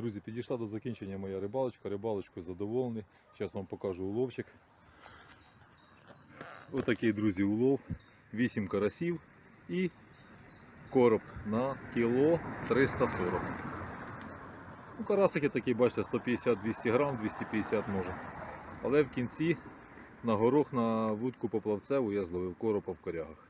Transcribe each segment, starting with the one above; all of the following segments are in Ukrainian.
Друзі, підійшла до закінчення моя рибалочка. Рибалочкою задоволений. Зараз вам покажу уловчик. Отакий, друзі, улов. 8 карасів і короб на кіло 340. Ну, карасики такі, бачите, 150-200 грам, 250 може. Але в кінці на горох на вудку поплавцеву я зловив коропа в корягах.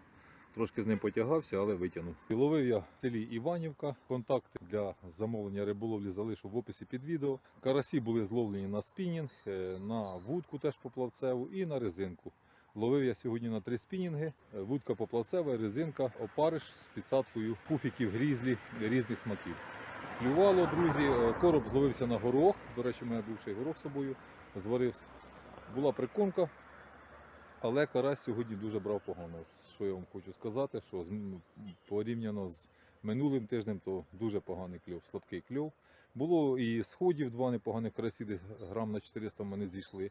Трошки з ним потягався, але витягнув. І ловив я в селі Іванівка. Контакти для замовлення риболовлі залишу в описі під відео. Карасі були зловлені на спінінг, е, на вудку теж поплавцеву і на резинку. Ловив я сьогодні на три спінінги. Е, Вудка поплавцева, резинка, опариш з підсадкою пуфіків грізлі різних смаків. Клювало, друзі, е, короб зловився на горох. До речі, у мене бувший горох з собою зварився. Була прикормка, але карась сьогодні дуже брав погано. Що я вам хочу сказати, що порівняно з минулим тижнем, то дуже поганий кльов, слабкий кльов. Було і сходів два непоганих карасі, десь грам на 400 в мене зійшли.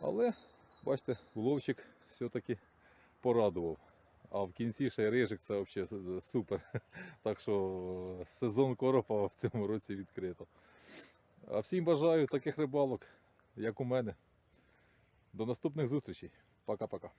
Але, бачите, уловчик все-таки порадував. А в кінці ще й рижик це взагалі супер. Так що е, сезон коропа в цьому році відкрито. А всім бажаю таких рибалок, як у мене. До наступних зустрічей. Пока-пока.